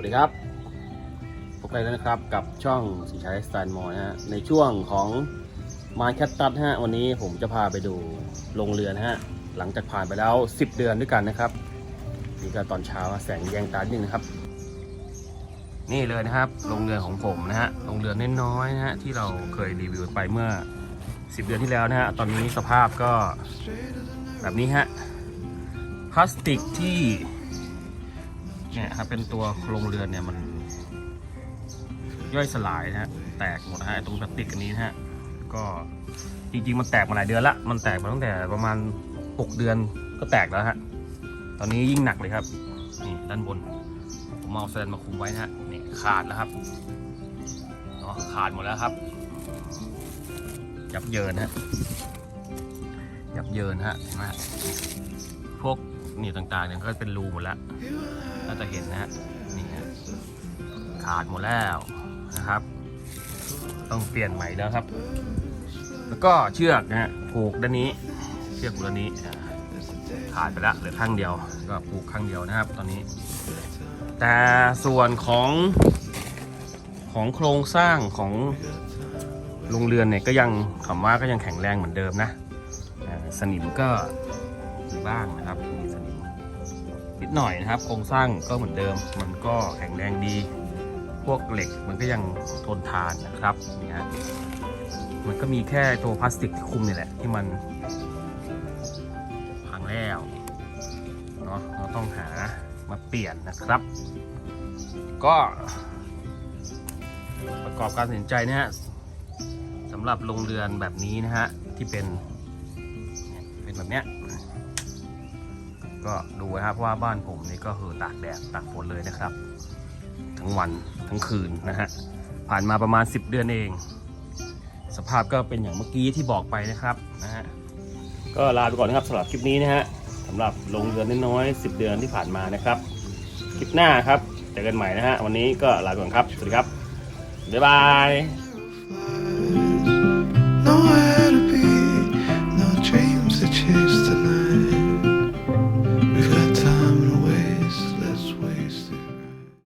วัสดีครับพบกันแล้วนะครับกับช่องสีชัยสไตล์มอลนะฮะในช่วงของมาแคตตัสฮะวันนี้ผมจะพาไปดูโรงเรือนฮะหลังจากผ่านไปแล้ว 10 เดือนด้วยกันนะครับนี่ก็ตอนเช้าแสงแยงตานิดนึงนะครับ นี่เลยนะครับโรงเรือนของผมนะฮะโรงเรือนน้อยๆนะฮะที่เราเคยรีวิวไปเมื่อ 10 เดือนที่แล้วนะฮะตอนนี้สภาพก็แบบนี้ฮะพลาสติกที่ เนี่ยครับเป็นตัวโครงเรือนเนี่ยมัน ย่อยสลายนะฮะแตกหมดนะฮะตรงพลาสติกอันนี้นะฮะก็จริงๆมันแตกมาหลายเดือนละมันแตกมาตั้งแต่ประมาณ 6 เดือนก็แตกแล้วฮะตอนนี้ยิ่งหนักเลยครับนี่ด้านบนผมเอาแซนมาคุมไว้นะฮะนี่ขาดแล้วครับเนาะขาดหมดแล้วครับ ยับเยินฮะยับเยินฮะเห็นไหมฮะพวก นี่ต่างๆเนี่ยก็เป็นรูหมดแล้วน่าจะเห็นนะฮะนี่ฮะขาดหมดแล้วนะครับ ต้องเปลี่ยนใหม่แล้วครับ แล้วก็เชือกนะฮะผูกด้านนี้ เชือกผูกด้านนี้ขาดไปแล้วเหลือข้างเดียวก็ผูกข้างเดียวนะครับ ตอนนี้ แต่ส่วนของของโครงสร้างของโรงเรือนเนี่ยก็ยังคำว่าก็ยังแข็งแรงเหมือนเดิมนะสนิมก็มีบ้างนะครับมีส นิดหน่อยนะครับโครงสร้างก็เหมือนเดิม มันก็แข็งแรงดี พวกเหล็กมันก็ยังทนทานนะครับนี่ฮะมันก็มีแค่ตัวพลาสติกที่คุมนี่แหละที่มันพังแล้วเนาะเราต้องหามาเปลี่ยนนะครับ ก็ ประกอบการตัดสินใจนะฮะสำหรับโรงเรือนแบบนี้นะฮะที่เป็นเป็นแบบเนี้ย ก็ดูนะครับว่าบ้านผมนี่ก็คือตากแดดตากฝนเลยนะครับ ทั้งวันทั้งคืนนะฮะผ่านมาประมาณ 10 เดือนเอง สภาพก็เป็นอย่างเมื่อกี้ที่บอกไปนะครับนะฮะก็ลาไปก่อนนะครับสำหรับคลิปนี้นะฮะสำหรับลงเรือนน้อยๆ10 เดือนที่ผ่านมานะครับ คลิปหน้าครับเจอกันใหม่นะฮะวันนี้ก็ลาไปก่อนครับสวัสดีครับบ๊ายบาย